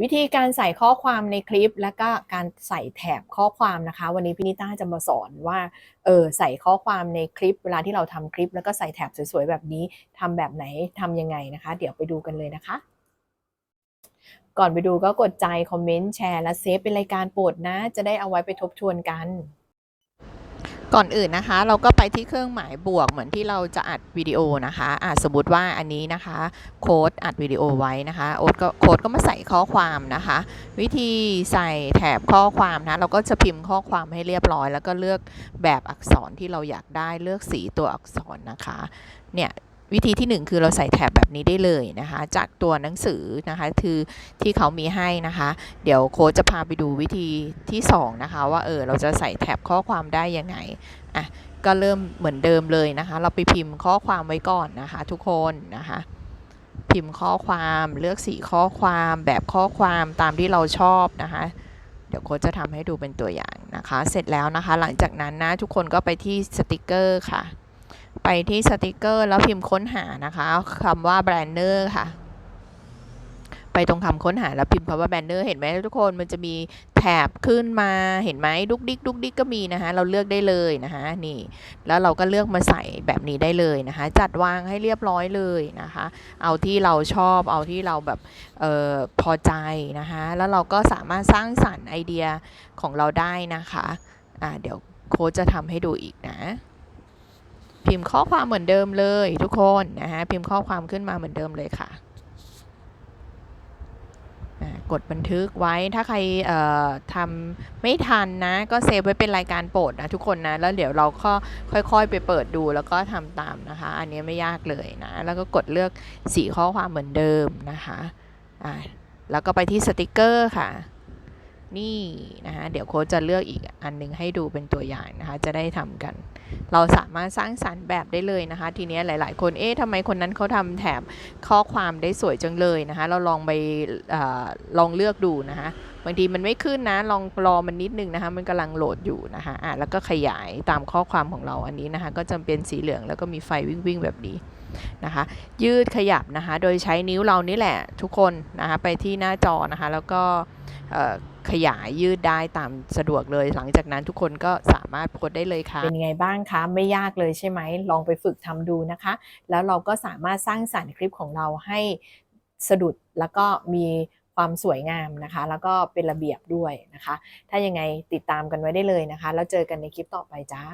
วิธีการใส่ข้อความในคลิป และก็การใส่แถบข้อความนะคะ วันนี้พี่นิต้าจะมาสอนว่าเออใส่ข้อความในคลิป เวลาที่เราทำคลิป แล้วก็ใส่แถบสวยๆแบบนี้ทำแบบไหนทำยังไงนะคะ เดี๋ยวไปดูกันเลยนะคะ ก่อนไปดูก็กดใจคอมเมนต์แชร์และเซฟเป็นรายการโปรดนะ จะได้เอาไว้ไปทบทวนกัน ก่อนอื่นนะคะ เราก็ไปที่เครื่องหมายบวกเหมือนที่เราจะอัดวิดีโอนะคะอะสมมติว่าอันนี้นะคะ โค้ดอัดวิดีโอไว้นะคะโค้ดก็โค้ดก็มาใส่ข้อความนะคะ วิธีใส่แถบข้อความนะเราก็จะพิมพ์ข้อความให้เรียบร้อย แล้วก็เลือกแบบอักษรที่เราอยากได้เลือกสีตัวอักษรนะคะเนี่ย วิธีที่หนึ่งคือเราใส่แถบแบบนี้ได้เลยนะคะ จากตัวหนังสือนะคะคือที่เขามีให้นะคะ เดี๋ยวโค้ชจะพาไปดูวิธีที่ 2 นะคะ ว่าเออเราจะใส่แถบข้อความได้ยังไงอะก็เริ่มเหมือนเดิมเลยนะคะ เราไปพิมพ์ข้อความไว้ก่อนนะคะ ทุกคนนะคะ พิมพ์ข้อความเลือกสีข้อความแบบข้อความตามที่เราชอบนะคะเดี๋ยวโค้ชจะทำให้ดูเป็นตัวอย่างนะคะ เสร็จแล้วนะคะ หลังจากนั้นนะทุกคนก็ไปที่สติกเกอร์ค่ะ ไปที่สติกเกอร์แล้วพิมพ์ค้นหานะคะคำว่าแบรนเนอร์ค่ะ ไปตรงคำค้นหาแล้วพิมพ์คำว่าแบรนเนอร์เห็นไหมทุกคนมันจะมีแถบขึ้นมาเห็นไหมดุกดิกดุกดิกก็มีนะคะ เราเลือกได้เลยนะคะนี่แล้วเราก็เลือกมาใส่แบบนี้ได้เลยนะคะ จัดวางให้เรียบร้อยเลยนะคะ เอาที่เราชอบเอาที่เราแบบเออพอใจนะคะ แล้วเราก็สามารถสร้างสรรค์ไอเดียของเราได้นะคะอ่าเดี๋ยวโค้ชจะทำให้ดูอีกนะ พิมพ์ข้อความเหมือนเดิมเลยทุกคนนะคะพิมพ์ข้อความขึ้นมาเหมือนเดิมเลยค่ะกดบันทึกไว้ถ้าใครทำไม่ทันนะ ก็เซฟไว้เป็นรายการโปรดนะทุกคนนะ แล้วเดี๋ยวเราก็ค่อยๆ ไปเปิดดูแล้วก็ทำตามนะคะ อันนี้ไม่ยากเลยนะ แล้วก็กดเลือกสีข้อความเหมือนเดิมนะคะแล้วก็ไปที่สติกเกอร์ค่ะ นี่นะคะเดี๋ยวโค้ชจะเลือกอีกอันหนึงให้ดูเป็นตัวอย่างนะคะ จะได้ทำกัน เราสามารถสร้างสรรค์แบบได้เลยนะคะ ทีนี้ยหลาย ๆ คนเอ๊ะทำไมคนนั้นเขาทำแถบข้อความได้สวยจังเลยนะคะ เราลองไปอลองเลือกดูนะคะบางทีมันไม่ขึ้นนะลองรอมันนิดนึงนะคะ มันกำลังโหลดอยู่นะคะอะแล้วก็ขยายตามข้อความของเราอันนี้นะคะ ก็จะเป็นสีเหลืองแล้วก็มีไฟวิ่งวิ่งๆแบบนี้นะคะ ยืดขยับนะคะ โดยใช้นิ้วเรานี่แหละทุกคนนะคะ ไปที่หน้าจอนะคะ แล้วก็ ขยายยืดได้ตามสะดวกเลย หลังจากนั้นทุกคนก็สามารถโพสได้เลยค่ะ เป็นยังไงบ้างคะ ไม่ยากเลยใช่ไหม ลองไปฝึกทำดูนะคะ แล้วเราก็สามารถสร้างสรรค์คลิปของเราให้สะดุดแล้วก็มีความสวยงามนะคะ แล้วก็เป็นระเบียบด้วยนะคะ ถ้ายังไงติดตามกันไว้ได้เลยนะคะ แล้วเจอกันในคลิปต่อไปจ้า